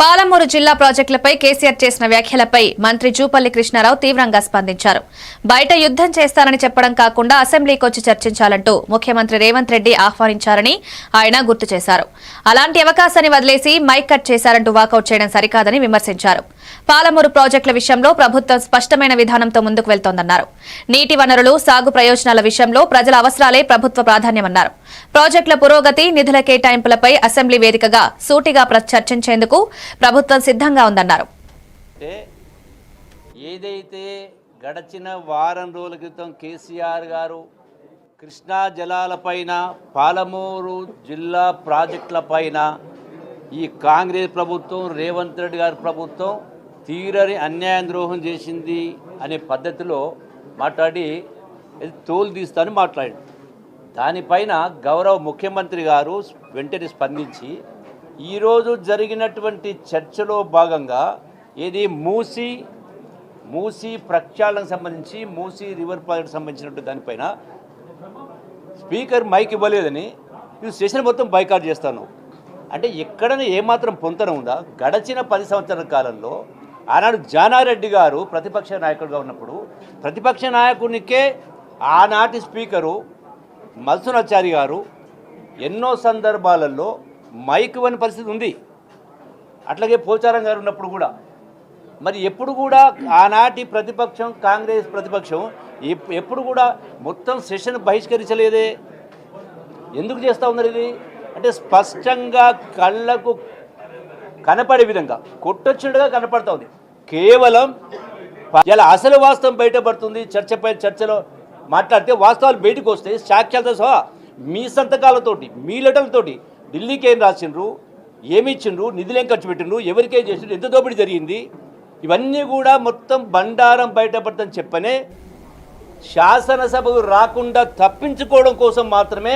పాలమూరు జిల్లా ప్రాజెక్టులపై కేసీఆర్ చేసిన వ్యాఖ్యలపై మంత్రి జూపల్లి కృష్ణారావు తీవ్రంగా స్పందించారు. బయట యుద్దం చేస్తానని చెప్పడం కాకుండా అసెంబ్లీకి వచ్చి చర్చించాలంటూ ముఖ్యమంత్రి రేవంత్ రెడ్డి ఆహ్వానించారని ఆయన గుర్తు చేశారు. అలాంటి అవకాశాన్ని వదిలేసి మైక్ కట్ చేశారంటూ వాకౌట్ చేయడం సరికాదని విమర్శించారు. పాలమూరు ప్రాజెక్టుల విషయంలో ప్రభుత్వం స్పష్టమైన విధానంతో ముందుకు వెళ్తోందన్నారు. నీటి వనరులు సాగు ప్రయోజనాల విషయంలో ప్రజల అవసరాలే ప్రభుత్వ ప్రాధాన్యమన్నారు. ప్రాజెక్టుల పురోగతి నిధుల కేటాయింపులపై అసెంబ్లీ వేదికగా సూటిగా ప్ర- చర్చించేందుకు ప్రభుత్వం సిద్ధంగా ఉందన్నారు. ఏదైతే గడచిన వారం రోజుల క్రితం కేసీఆర్ గారు కృష్ణా జలాలపైన పాలమూరు జిల్లా ప్రాజెక్టులపైన ఈ కాంగ్రెస్ ప్రభుత్వం రేవంత్ రెడ్డి గారి ప్రభుత్వం తీరని అన్యాయం ద్రోహం చేసింది అనే పద్ధతిలో మాట్లాడి తోలు తీస్తానని మాట్లాడి దానిపైన గౌరవ ముఖ్యమంత్రి గారు వెంటనే స్పందించి ఈరోజు జరిగినటువంటి చర్చలో భాగంగా ఇది మూసి మూసి ప్రక్షాళనకు సంబంధించి మూసి రివర్ ప్రాజెక్ట్ సంబంధించినట్టు దానిపైన స్పీకర్ మైక్ ఇవ్వలేదని ఇది సెషన్ మొత్తం బైకాట్ చేస్తాను. అంటే ఎక్కడైనా ఏమాత్రం పొంతన ఉందా? గడచిన పది సంవత్సరాల కాలంలో ఆనాడు జానారెడ్డి గారు ప్రతిపక్ష నాయకుడిగా ఉన్నప్పుడు ప్రతిపక్ష నాయకునికే ఆనాటి స్పీకరు మల్సునాచారి గారు ఎన్నో సందర్భాలలో మైక్ ఇవ్వని పరిస్థితి ఉంది. అట్లాగే పోచారం గారు ఉన్నప్పుడు కూడా. మరి ఎప్పుడు కూడా ఆనాటి ప్రతిపక్షం కాంగ్రెస్ ప్రతిపక్షం ఎప్పుడు కూడా మొత్తం సెషన్ బహిష్కరించలేదే. ఎందుకు చేస్తూ ఉన్నారు ఇది? అంటే స్పష్టంగా కళ్ళకు కనపడే విధంగా కొట్టొచ్చినట్టుగా కనపడతా ఉంది కేవలం ఇలా అసలు వాస్తవం బయటపడుతుంది చర్చపై చర్చలో మాట్లాడితే వాస్తవాలు బయటకు వస్తాయి సాక్ష్యాలతో సహా మీ సంతకాలతోటి మీ లెటర్లతోటి ఢిల్లీకి ఏం రాసిండ్రు ఏమి ఇచ్చిండ్రు నిధులు ఏం ఖర్చు పెట్టిండ్రు ఎవరికేం చేసిండ్రు ఎంత దోపిడీ జరిగింది ఇవన్నీ కూడా మొత్తం బండారం బయటపడతని చెప్పనే శాసనసభకు రాకుండా తప్పించుకోవడం కోసం మాత్రమే